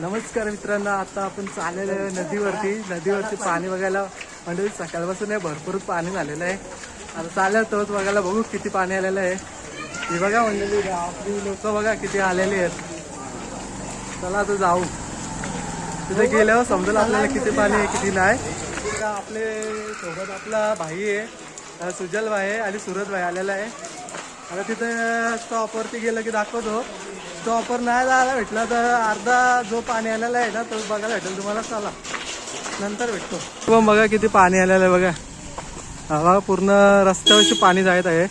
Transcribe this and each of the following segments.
नमस्कार मित्रांनो आता आपण चाललेलो आहे नदीवरती. नदीवरती पाणी बघायला म्हणजे सकाळपासून भरपूर पाणी झालेलं आहे. आता चाललं तोच बघायला बघू किती पाणी आलेलं आहे. हे बघा म्हणजे आपली लोक बघा किती आलेली आहेत. चला आता जाऊ. तिथे गेल्यावर समजेल आपल्याला किती पाणी आहे किती नाही. आपले सोबत आपला भाई आहे सुजल भाई आहे आणि सुरज भाई आलेला आहे. आता तिथे स्टॉपवरती गेलं की दाखवतो. स्टॉपवर नाही जायला भेटला तर अर्धा जो पाणी आलेला आहे ना तो बघायला भेटेल तुम्हाला. चला नंतर भेटतो. पण बघा किती पाणी आलेलं आहे बघा. हवा पूर्ण रस्त्यावरशी पाणी जायत आहे.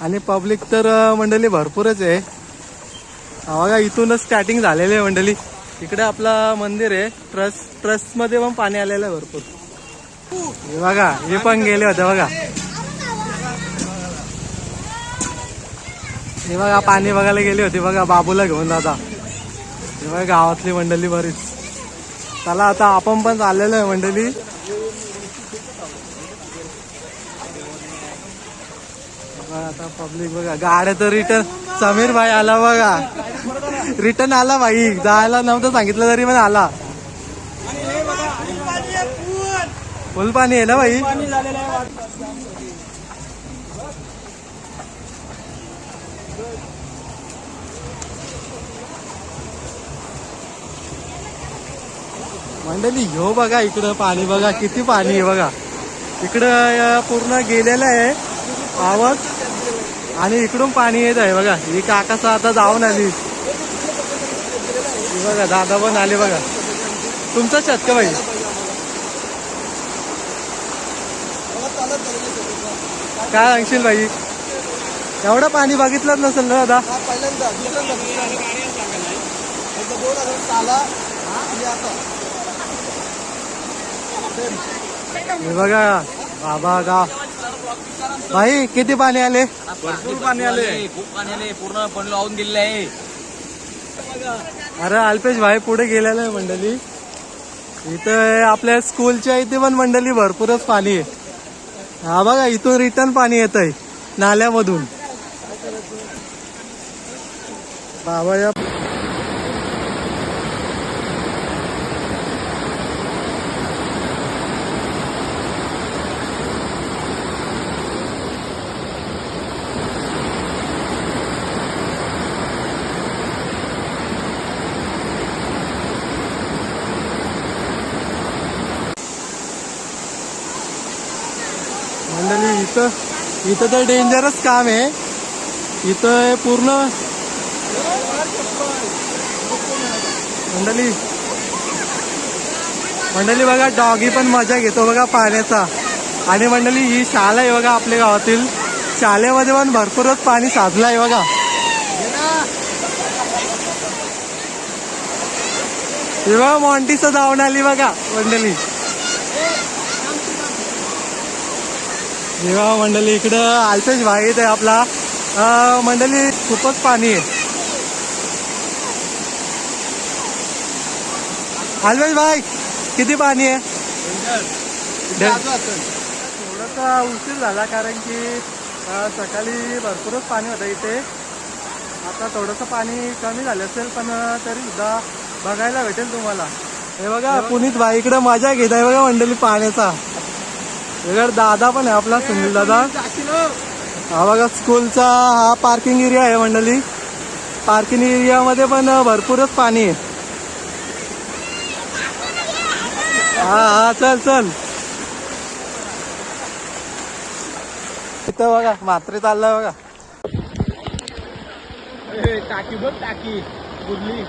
आणि पब्लिक तर मंडळी भरपूरच आहे. हा बघा इथूनच स्टार्टिंग झालेली आहे मंडळी. इकडे आपलं मंदिर आहे ट्रस्ट ट्रस्टमध्ये पण पाणी आलेलं आहे भरपूर. हे बघा हे पण गेले होते बघा. हे बघा पाणी बघायला गेली होती. बघा बाबूला घेऊन दादा. हे बघा गावातली मंडळी बरीच. चला आता आपण पण चाललेलो आहे मंडळी. आता पब्लिक बघा. गाड्या तर रिटर्न समीर भाई आला बघा. रिटर्न आला भाई. जायला नव्हतं सांगितलं तरी पण आला. फुल पाणी आहे ना भाई? मंडळी ह्यो बघा इकडं पाणी बघा किती पाणी आहे बघा. इकडं पूर्ण गेलेलं आहे आवाज आणि इकडून पाणी येत आहे बघा. ही काकासा आता जाऊन आली. बघा दादा पण आले बघा. तुमचं छत का भाई काय सांगशील भाई एवढं पाणी बघितलंच नसेल ना दादा? पहिल्यांदा दुसऱ्यांदा एकदा दोन हजार साला आणि आता हे बघा बाबा गाव भाई किती पाणी आले? भरपूर पाणी आले. खूप पाणी आले पूर्ण पण लावून दिलेलं आहे. अरे अल्पेश भाई पुढे गेलेलं आहे मंडळी. इथं आपल्या स्कूलच्या इथे पण मंडळी भरपूरच पाणी आहे. हा बघा इथून रिटर्न पाणी येत आहे नाल्यामधून. बाबा या मंडळी इथं इथं तर डेंजरच काम आहे. इथं पूर्ण मंडळी मंडळी बघा डॉगी पण मजा घेतो बघा पाण्याचा. आणि मंडळी ही शाळा आहे बघा आपल्या गावातील. शाळेमध्ये पण भरपूरच पाणी साधलं आहे बघा. हे बघा मॉन्टीचं धावण आली बघा मंडळी. जेव्हा मंडळी इकडं अल्पेश भाई आहे आपला. मंडळी खूपच पाणी आहे. अल्पेश भाई किती पाणी आहे? थोडासा उशीर झाला कारण की सकाळी भरपूरच पाणी होतं इथे. आता थोडंसं पाणी कमी झालं असेल पण तरी सुद्धा बघायला भेटेल तुम्हाला. हे बघा पुनीत भाई इकडे मजा घेत आहे बघा मंडळी पाण्याचा. वेगळा दादा पण आहे आपला सुनील दादा. हा बघा स्कूलचा हा पार्किंग एरिया आहे मंडळी. पार्किंग एरियामध्ये पण भरपूरच पाणी आहे. हा हा चल चल. इथं बघा मात्रे चाललं बघा. टाकी बघ टाकी बुरली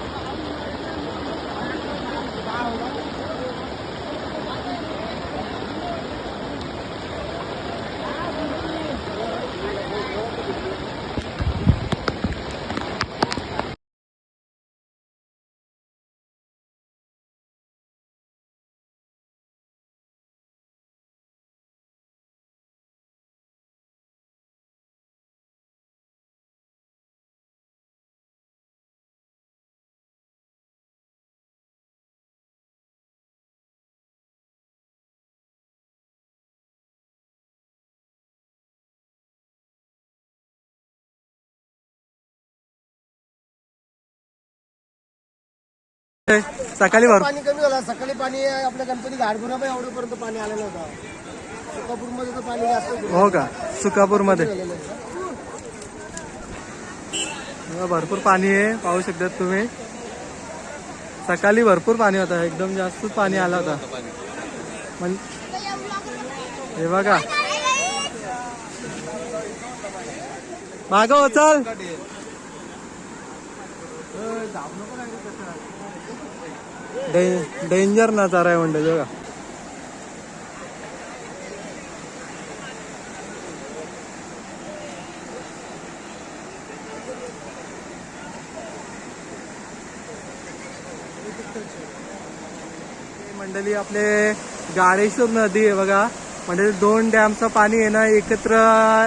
सकाळी भर. पाणी कमी झालं. सकाळी पाणी आपल्या गणपती घाटपुरा पण एवढ्यापर्यंत पाणी आलेलं होतं सुकापूरमध्ये तर पाणी जास्त. हो का? सुकापूरमध्ये आहे. भरपूर पाणी आहे. पाहू शकतात तुम्ही. सकाळी भरपूर पाणी होतं. एकदम जास्तच पाणी आलं होतं. हे बघा. माग हो चल डे- डेंजर नजारा आहे म्हणजे बघा. मंडळी आपले गारेश्वर नदी आहे बघा. म्हणजे दोन डॅमचं पाणी आहे ना एकत्र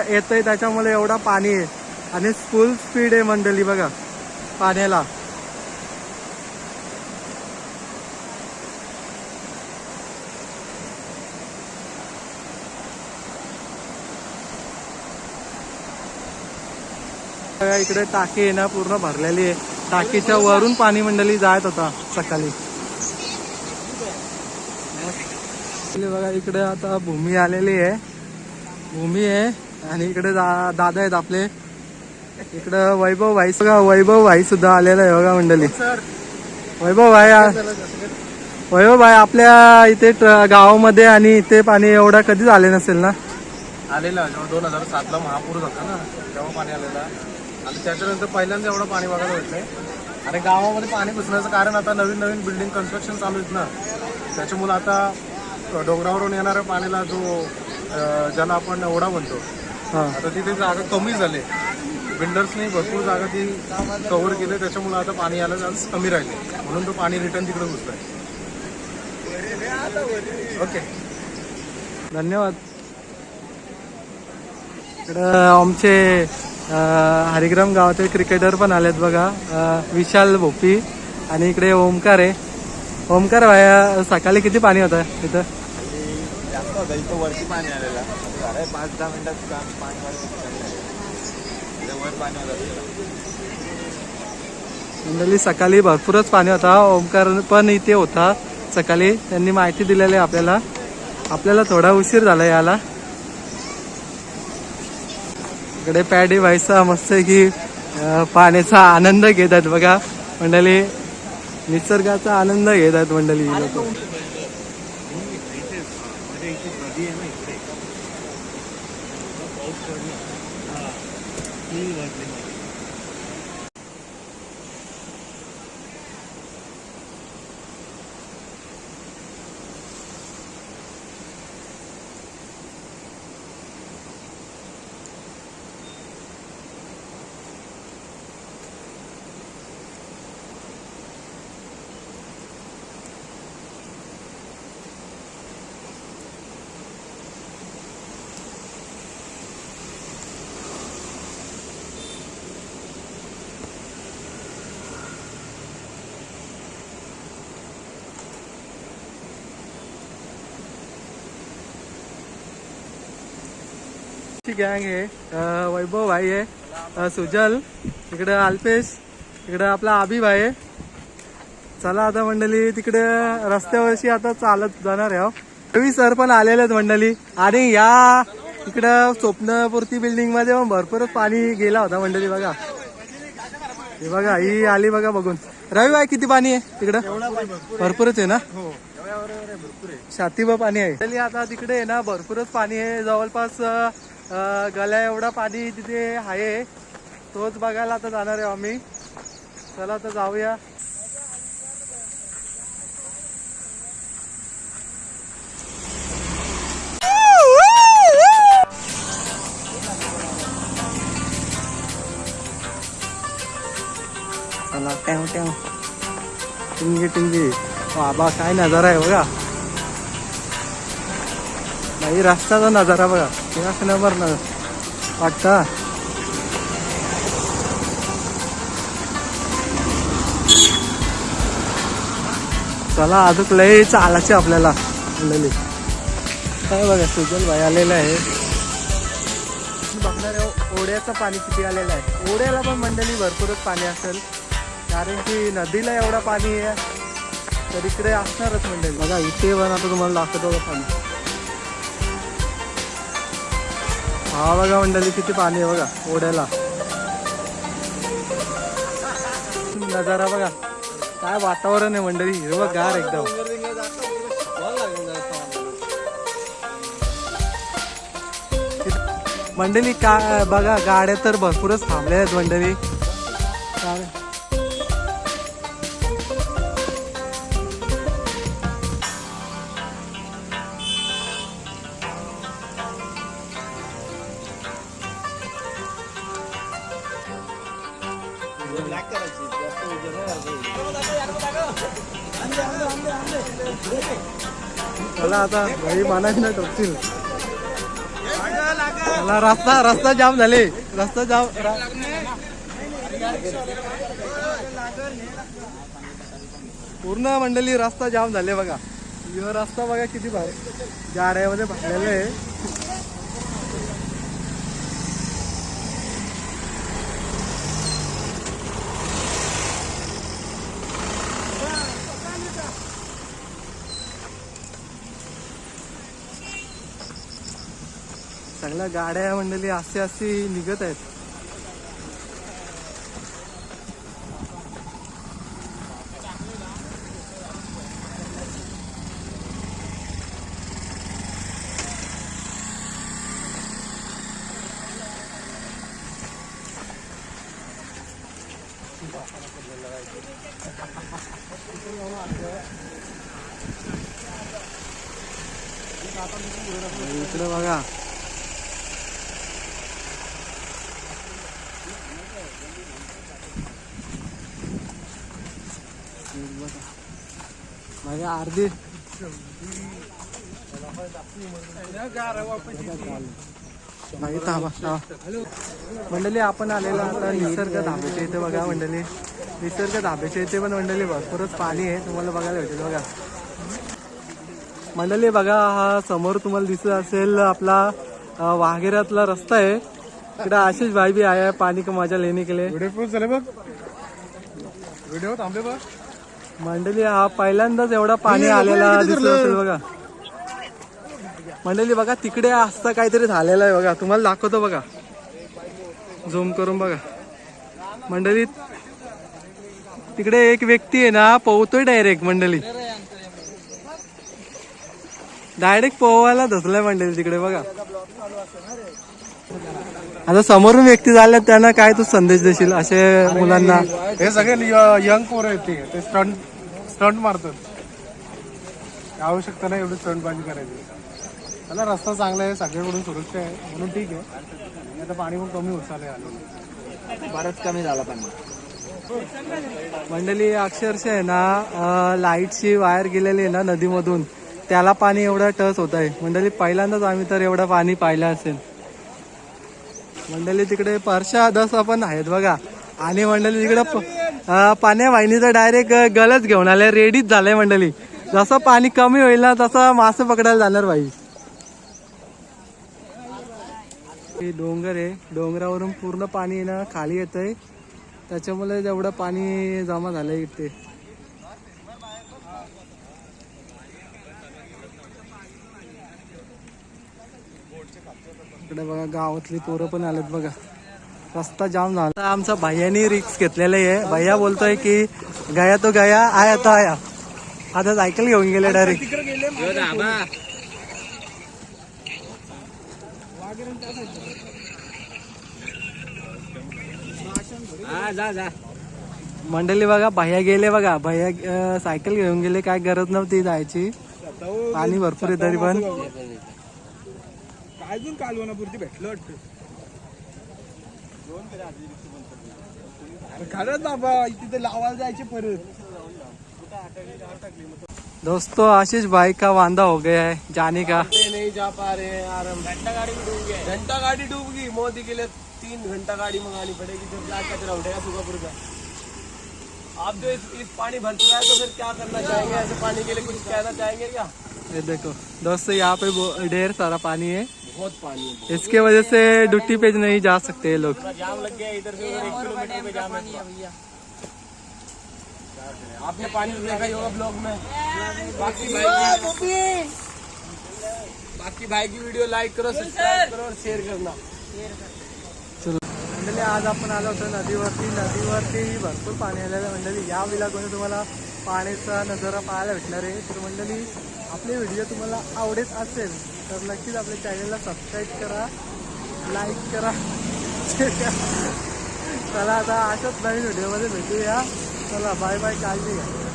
येतंय त्याच्यामुळे एवढा पाणी आहे. आणि फुल स्पीड आहे मंडळी बघा पाण्याला. बघा, इकडे टाकी आहे ना पूर्ण भरलेली आहे. टाकीच्या वरून पाणी मंडळी जात होता सकाळी. बघा इकडे आता भूमी आलेली आहे. भूमी आहे आणि इकडे दा- दादा आहेत आपले. इकडं वैभव भाई बघा वैभव भाई सुद्धा आलेला आहे बघा मंडळी. वैभव भाई वैभव भाई आपल्या इथे गावामध्ये आणि इथे पाणी एवढा कधीच आले नसेल ना? आलेला दोन हजार सातला महापूर झाला ना तेव्हा पाणी आलेला. आणि त्याच्यानंतर पहिल्यांदा एवढं पाणी बघायला भेटलंय आणि गावामध्ये पाणी घुसण्याचं कारण आता नवीन नवीन बिल्डिंग कन्स्ट्रक्शन चालू आहेत ना. त्याच्यामुळे आता डोंगरावरून येणाऱ्या पाण्याला जो ज्याला आपण ओढा म्हणतो. आता तिथे जागा कमी झाले. बिल्डर्सनी भरपूर जागा ती कव्हर केली. त्याच्यामुळे आता पाणी यायला चान्स कमी राहिले. म्हणून तो पाणी रिटर्न तिकडे घुसलाय ओके धन्यवाद. इकडं आमचे हरिग्राम गावातील क्रिकेटर पण आलेत बघा. विशाल भोपी आणि इकडे ओमकार आहे. ओमकार भाया सकाळी किती पाणी होतं तिथं इथं वरती पाणी आलेलं. पाच दहा मिनिटात मंडळी सकाळी भरपूरच पाणी होता. ओमकार पण इथे होता सकाळी. त्यांनी माहिती दिलेली आहे आपल्याला. आपल्याला थोडा उशीर झाला याला. इकडे पॅडी व्हायचा मस्त आहे की पाण्याचा आनंद घेतात बघा. मंडळी निसर्गाचा आनंद घेतात मंडळी लोक. गँग आहे वैभव भाई आहे सुजल इकडे अल्पेश इकडे आपला आबी भाई आहे. चला आता मंडळी तिकडे रस्त्यावरशी आता चालत जाणार आहे हो. रवी सर पण आलेले आहेत मंडळी. आणि या इकडं स्वप्नपूर्ती बिल्डिंगमध्ये पण भरपूरच पाणी गेला होता मंडळी बघा. हे बघा ही आली बघा बघून. रवी भाई किती पाणी आहे तिकडं भरपूरच आहे ना? छातीवर पाणी आहे. आता तिकडे आहे ना भरपूरच पाणी आहे. जवळपास गल्या एवढा पाणी तिथे आहे. तोच बघायला आता जाणार आहे आम्ही. चला तर जाऊया. चला टॅव टॅव टिंगी टिंगी. बाबा काय नजारा आहे बघा. नाही रस्त्याचा नजारा बघा. एक नंबर भरणार वाटता चला अजून लय चालायचे आपल्याला. लली काय बघा सुजल भाई आलेला आहे. बघणार आहे ओढ्याचं पाणी किती आलेलं आहे. ओढ्याला पण मंडळी भरपूरच पाणी असेल. कारण की नदीला एवढं पाणी आहे तर इकडे असणारच मंडळी. बघा इथे पण आता तुम्हाला दाखवतो पाणी. हा बघा मंडळी किती पाणी आहे बघा ओढ्याला. नजारा बघा. काय वातावरण आहे मंडळी हिरवं गार एकदम. मंडळी का बघा गाड्या तर भरपूरच थांबल्या आहेत मंडळी. चला आता घरी मानायची नाही टपतील चला रस्ता रस्ता जाम झाले. रस्ता जाम रा- पूर्ण मंडळी रस्ता जाम झाले बघा. ह्यो रस्ता बघा किती भारी गाड्यामध्ये भरलेलं आहे. चांगल्या गाड्या मंडळी असे असे निघत आहेत. इकडे बघा माझ्या अर्धी नाही थांबा थांबा. मंडळी आपण आलेलो आता निसर्ग धाब्याच्या इथे बघा मंडळी. निसर्ग धाब्याच्या इथे पण मंडळी भरपूरच पाणी आहे तुम्हाला बघायला भेटेल बघा. मंडळी बघा हा समोर तुम्हाला दिसत असेल आपला वाघेऱ्यातला रस्ता आहे. इकडे आशिष भाई भी आया है पानी का मजा लेने के लिए व्हिडिओ झाले बघ. व्हिडिओ थांबले बघ. मंडळी हा पहिल्यांदाच एवढा पाणी आलेला दिसत असेल बघा. मंडळी बघा तिकडे असता काहीतरी झालेलं आहे बघा. तुम्हाला दाखवतो बघा. झूम करून बघा. मंडळी तिकडे एक व्यक्ती आहे ना पोहतोय डायरेक्ट मंडळी डायरेक्ट पोवायला धसलाय मंडळी तिकडे बघा. आता समोरून व्यक्ती झाल्या त्यांना काय तू संदेश देशील असे मुलांना? हे सगळे यंग पोर आहेत ते. ते स्टंट स्टंट मारतात. आवश्यकता नाही एवढी स्टंट बाजी करायची. मला रस्ता चांगला आहे सगळ्याकडून सुरक्षा आहे. म्हणून ठीक आहे. आता पाणी पण कमी होत चाललंय आलेलं बरंच कमी झाला पण मंडळी अक्षरशः आहे ना लाईटची वायर गेलेली आहे ना नदीमधून. त्याला पाणी एवढं टच होत आहे. मंडळी पहिल्यांदाच आम्ही तर एवढं पाणी पाहिलं असेल. मंडळी तिकडे परशा दस पण आहेत बघा. आणि मंडळी तिकडे प- पाण्या वाहिनीचं डायरेक्ट गलच घेऊन आले. रेडीच झालंय मंडळी. जसं पाणी कमी होईल ना तसं मासे पकडायला जाणार बाई. हे डोंगर आहे. डोंगरावरून पूर्ण पाणी ना खाली येतंय. त्याच्यामुळे जेवढं पाणी जमा झालंय इथे. इकडे बघा गावातली पोरं पण आलेत बघा. रस्ता जाम झाला. आमचा भैयानी रिक्स घेतलेला आहे. भैया बोलतोय की गया तो गया आया तो आया. आता सायकल घेऊन गेले डायरेक्ट मंडळी बघा भैया गेले बघा. भैया सायकल घेऊन गेले. काय गरज नव्हती जायची. पाणी भरपूर आहे तरी पण. अजून कालवणापुरती भेटलं वाटतं. खरंच बाबा तिथे लावायला जायचे परत. दोस्तों आशीष भाई का वांदा हो गया है जाने का। नहीं जा पा रहे हैं यार घंटा गाड़ी में डूब गए घंटा गाड़ी डूब गई मोदी के लिए तीन घंटा गाड़ी मंगानी पड़ेगी जब क्या कचरा उठेगा सुखापुर का। आप जो इस, इस पानी भर चुका है तो फिर क्या करना चाहेंगे? ऐसे पानी के लिए कुछ कहना चाहेंगे क्या? ये देखो दोस्तों यहाँ पे ढेर सारा पानी है। बहुत पानी है इसके वजह से ड्यूटी पे नहीं जा सकते लोग। जाम लग गया इधर से उधर एक किलोमीटर पे जाम है आपने पानी देखा ही होगा ब्लॉग में? बाकी भाई बाकी भाई की वीडियो लाइक करो सब्सक्राइब करो और शेयर करना। मंडळी आज आपण आलो होतो नदीवरती नदीवरती भरपूर पाणी आलेलं आहे मंडळी या विलागमध्ये तुम्हाला पाण्याचा नज़ारा पाहायला भेटणार आहे. तर मंडळी आपले व्हिडिओ तुम्हाला आवडत असेल तर नक्कीच आपल्या चॅनलला सबस्क्राईब करा लाईक करा. चला आता अशाच नवीन व्हिडिओमध्ये भेटूया. चला बाय बाय काळजी घ्या.